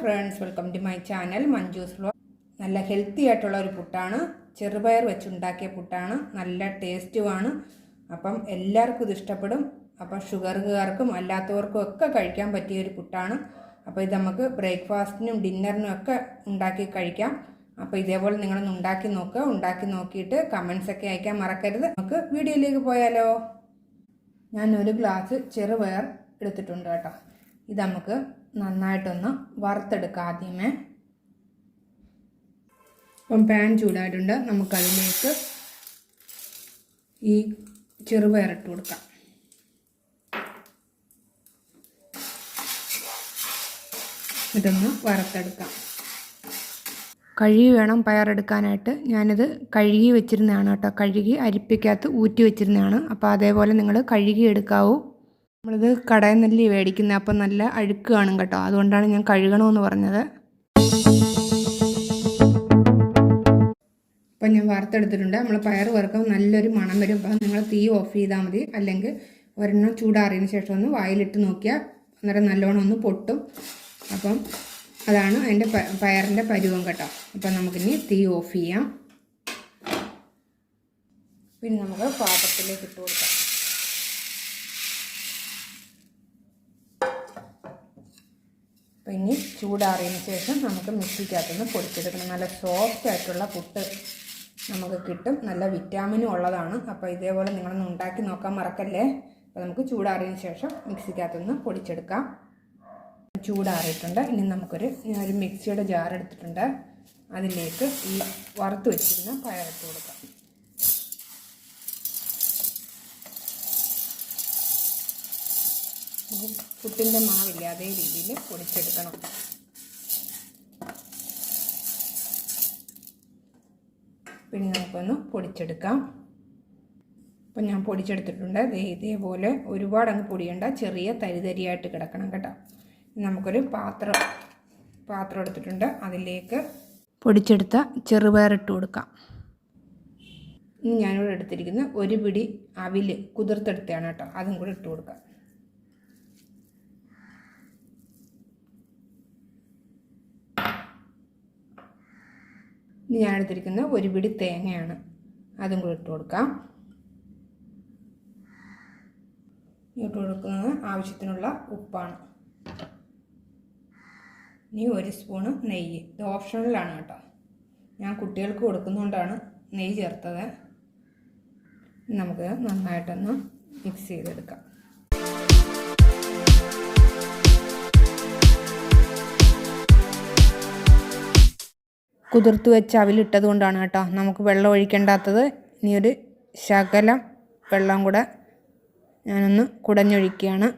Friends welcome to my channel Manju's flow നല്ല healthy ആയിട്ടുള്ള ഒരു പുട്ടാണ്. ചെറുപയർ വെച്ചുണ്ടാക്കിയ പുട്ടാണ്. നല്ല ടേസ്റ്റുമാണ് അപ്പം എല്ലാവർക്കും ഇത് ഇഷ്ടപ്പെടും. അപ്പം ഷുഗറുകാർക്കും അല്ലാത്തവർക്കും ഒക്കെ കഴിക്കാൻ പറ്റിയ ഒരു പുട്ടാണ്. അപ്പോൾ ഇത് നമുക്ക് ബ്രേക്ക്ഫാസ്റ്റിനും ഡിന്നറിനും ഒക്കെ ഉണ്ടാക്കി കഴിക്കാം. അപ്പോൾ ഇതേപോലെ നിങ്ങളൊന്ന് ഉണ്ടാക്കി നോക്കുക. ഉണ്ടാക്കി നോക്കിയിട്ട് കമൻസ് ഒക്കെ അയക്കാൻ മറക്കരുത്. നമുക്ക് വീഡിയോയിലേക്ക് പോയാലോ. ഞാൻ ഒരു ഗ്ലാസ് ചെറുപയർ എടുത്തിട്ടുണ്ട് കേട്ടോ. ഇത് നമുക്ക് നന്നായിട്ടൊന്ന് വറുത്തെടുക്കാം ആദ്യമേ. അപ്പം പാൻ ചൂടായിട്ടുണ്ട്. നമുക്കതിലേക്ക് ഈ ചെറുപയർ ഇട്ട് കൊടുക്കാം. ഇതൊന്ന് വറുത്തെടുക്കാം. കഴുകി വേണം പയറെടുക്കാനായിട്ട്. ഞാനിത് കഴുകി വെച്ചിരുന്നതാണ് കേട്ടോ. കഴുകി അരിപ്പിക്കകത്ത് ഊറ്റി വെച്ചിരുന്നതാണ്. അപ്പോൾ അതേപോലെ നിങ്ങൾ കഴുകി എടുക്കാവൂ. നമ്മളിത് കടയിൽ നിന്നല്ലേ മേടിക്കുന്നത് അപ്പം നല്ല അഴുക്ക് കാണും കേട്ടോ. അതുകൊണ്ടാണ് ഞാൻ കഴുകണമെന്ന് പറഞ്ഞത്. അപ്പം ഞാൻ വറുത്തെടുത്തിട്ടുണ്ട്. നമ്മൾ പയർ വറുക്കാൻ നല്ലൊരു മണം വരും. അപ്പം നിങ്ങൾ തീ ഓഫ് ചെയ്താൽ മതി. അല്ലെങ്കിൽ ഒരെണ്ണം ചൂടാറിയതിന് ശേഷം ഒന്ന് വായിലിട്ട് നോക്കിയാൽ അന്നേരം നല്ലോണം ഒന്ന് പൊട്ടും. അപ്പം അതാണ് അതിന്റെ പയറിന്റെ പരുവം കേട്ടോ. അപ്പം നമുക്കിനി തീ ഓഫ് ചെയ്യാം. പിന്നെ നമുക്ക് പാത്രത്തിലേക്ക് ഇട്ട് കൊടുക്കാം. അപ്പം ഇനി ചൂടാറിയതിന് ശേഷം നമുക്ക് മിക്സിക്കകത്തുനിന്ന് പൊടിച്ചെടുക്കണം. നല്ല സോഫ്റ്റ് ആയിട്ടുള്ള പുട്ട് നമുക്ക് കിട്ടും. നല്ല വിറ്റാമിനും ഉള്ളതാണ്. അപ്പോൾ ഇതേപോലെ നിങ്ങളൊന്ന് ഉണ്ടാക്കി നോക്കാൻ മറക്കല്ലേ? അപ്പോൾ നമുക്ക് ചൂടാറിയതിന് ശേഷം മിക്സിക്കകത്തുനിന്ന് പൊടിച്ചെടുക്കാം. ചൂടാറിയിട്ടുണ്ട്. ഇനി നമുക്കൊരു ഒരു മിക്സിയുടെ ജാർ എടുത്തിട്ടുണ്ട്. അതിലേക്ക് ഈ വറുത്ത് വെച്ചിരുന്ന പയറിട്ട് കൊടുക്കാം. പുട്ടിന്റെ മാവില്ല അതേ രീതിയിൽ പൊടിച്ചെടുക്കണം. പിന്നെ നമുക്കൊന്ന് പൊടിച്ചെടുക്കാം. അപ്പം ഞാൻ പൊടിച്ചെടുത്തിട്ടുണ്ട്. ദേ ഇതേപോലെ ഒരുപാട് അങ്ങ് പൊടിയണ്ട ചെറിയ തരിതരിയായിട്ട് കിടക്കണം കേട്ടോ. നമുക്കൊരു പാത്രം പാത്രം എടുത്തിട്ടുണ്ട്. അതിലേക്ക് പൊടിച്ചെടുത്ത ചെറുപയറിട്ട് കൊടുക്കാം. ഇനി ഞാനിവിടെ എടുത്തിരിക്കുന്നത് ഒരു പിടി അവിൽ കുതിർത്തെടുത്തതാണ് കേട്ടോ. അതും കൂടെ ഇട്ട് കൊടുക്കാം. ഇനി ഞാൻ എടുത്തിരിക്കുന്നത് ഒരു പിടി തേങ്ങയാണ്. അതും കൂടി ഇട്ട് കൊടുക്കാം. ഇട്ട് കൊടുക്കുന്നത് ആവശ്യത്തിനുള്ള ഉപ്പാണ്. ഇനി ഒരു സ്പൂണ് നെയ്യ്. ഇത് ഓപ്ഷണലാണ് കേട്ടോ. ഞാൻ കുട്ടികൾക്ക് കൊടുക്കുന്നതുകൊണ്ടാണ് നെയ്യ് ചേർത്തത്. നമുക്ക് നന്നായിട്ടൊന്ന് മിക്സ് ചെയ്തെടുക്കാം. കുതിർത്ത് വെച്ച് അവിലിട്ടത് കൊണ്ടാണ് കേട്ടോ. നമുക്ക് വെള്ളം ഒഴിക്കേണ്ടാത്തത്. ഇനി ഒരു ശകലം വെള്ളം കൂടെ ഞാനൊന്ന് കുടഞ്ഞൊഴിക്കുകയാണ്.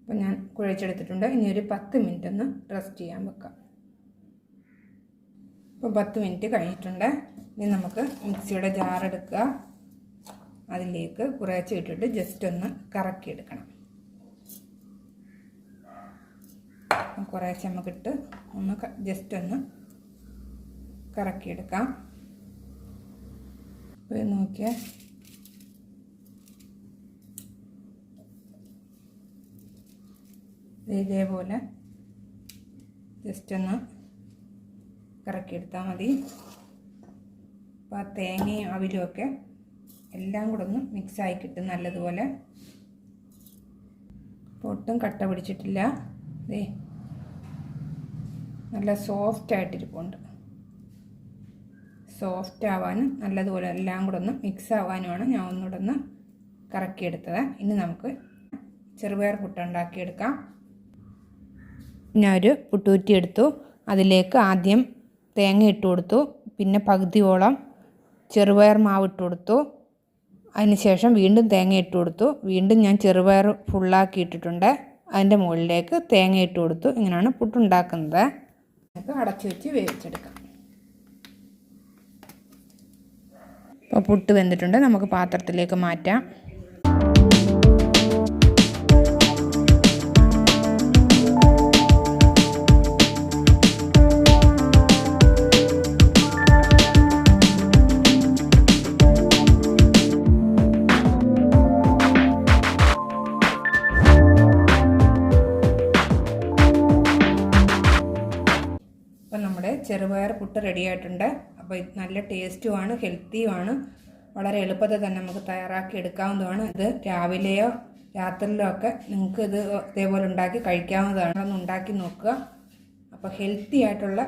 അപ്പം ഞാൻ കുഴച്ചെടുത്തിട്ടുണ്ട്. ഇനി ഒരു പത്ത് മിനിറ്റ് ഒന്ന് റെസ്റ്റ് ചെയ്യാൻ വെക്കാം. ഇപ്പോൾ പത്ത് മിനിറ്റ് കഴിഞ്ഞിട്ടുണ്ട്. ഇനി നമുക്ക് മിക്സിയുടെ ജാറെടുക്കുക അതിലേക്ക് കുറേശ്ശെ ജസ്റ്റ് ഒന്ന് കറക്കിയെടുക്കണം. കുറേശ്ശെ നമുക്കിട്ട് ഒന്ന് ജസ്റ്റ് ഒന്ന് കറക്കിയെടുക്കാം. അപ്പോൾ നോക്കിയാൽ ഇതേപോലെ ജസ്റ്റ് ഒന്ന് കറക്കിയെടുത്താൽ മതി. അപ്പോൾ ആ തേങ്ങയും അവിലുമൊക്കെ എല്ലാം കൂടെ ഒന്ന് മിക്സായി കിട്ടും നല്ലതുപോലെ. ഒട്ടും കട്ട പിടിച്ചിട്ടില്ല. ദേ നല്ല സോഫ്റ്റ് ആയിട്ടിരിപ്പുണ്ട്. സോഫ്റ്റ് ആവാനും നല്ലതുപോലെ എല്ലാം കൂടെ ഒന്ന് മിക്സ് ആവാനുമാണ് ഞാൻ ഒന്നുകൂടെ ഒന്ന് കറക്കിയെടുത്തത്. ഇനി നമുക്ക് ചെറുപയർ പുട്ടുണ്ടാക്കിയെടുക്കാം ഞാൻ ഒരു പുട്ടൂറ്റി എടുത്തു അതിലേക്ക് ആദ്യം തേങ്ങ ഇട്ട് കൊടുത്തു. പിന്നെ പകുതിയോളം ചെറുപയർ മാവ് ഇട്ട് കൊടുത്തു. അതിനുശേഷം വീണ്ടും തേങ്ങ ഇട്ട് കൊടുത്തു. വീണ്ടും ഞാൻ ചെറുപയർ ഫുള്ളാക്കി ഇട്ടിട്ടുണ്ട് അതിന്റെ മുകളിലേക്ക് തേങ്ങ ഇട്ട് കൊടുത്തു. ഇങ്ങനെയാണ് പുട്ടുണ്ടാക്കുന്നത് നമുക്ക് അടച്ചു വെച്ച് വേവിച്ചെടുക്കാം. അപ്പോൾ പുട്ട് വെന്തിട്ടുണ്ട്. നമുക്ക് പാത്രത്തിലേക്ക് മാറ്റാം. ചെറുപയർ പുട്ട് റെഡിയായിട്ടുണ്ട് അപ്പോൾ നല്ല ടേസ്റ്റുമാണ് ഹെൽത്തിയുമാണ് വളരെ എളുപ്പത്തിൽ തന്നെ നമുക്ക് തയ്യാറാക്കി എടുക്കാവുന്നതാണ്. ഇത് രാവിലെയോ രാത്രിയിലോ ഒക്കെ നിങ്ങൾക്ക് ഇത് ഇതേപോലെ ഉണ്ടാക്കി കഴിക്കാവുന്നതാണ്. ഒന്ന് ഉണ്ടാക്കി നോക്കുക. അപ്പോൾ ഹെൽത്തി ആയിട്ടുള്ള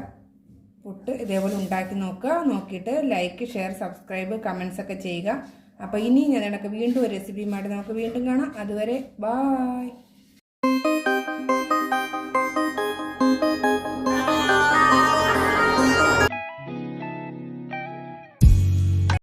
പുട്ട് ഇതേപോലെ ഉണ്ടാക്കി നോക്കുക. നോക്കിയിട്ട് ലൈക്ക് ഷെയർ സബ്സ്ക്രൈബ് കമൻസ് ഒക്കെ ചെയ്യുക. അപ്പോൾ ഇനി ഞാൻ വീണ്ടും ഒരു റെസിപ്പിയുമായിട്ട് നമുക്ക് വീണ്ടും കാണാം. അതുവരെ ബായ്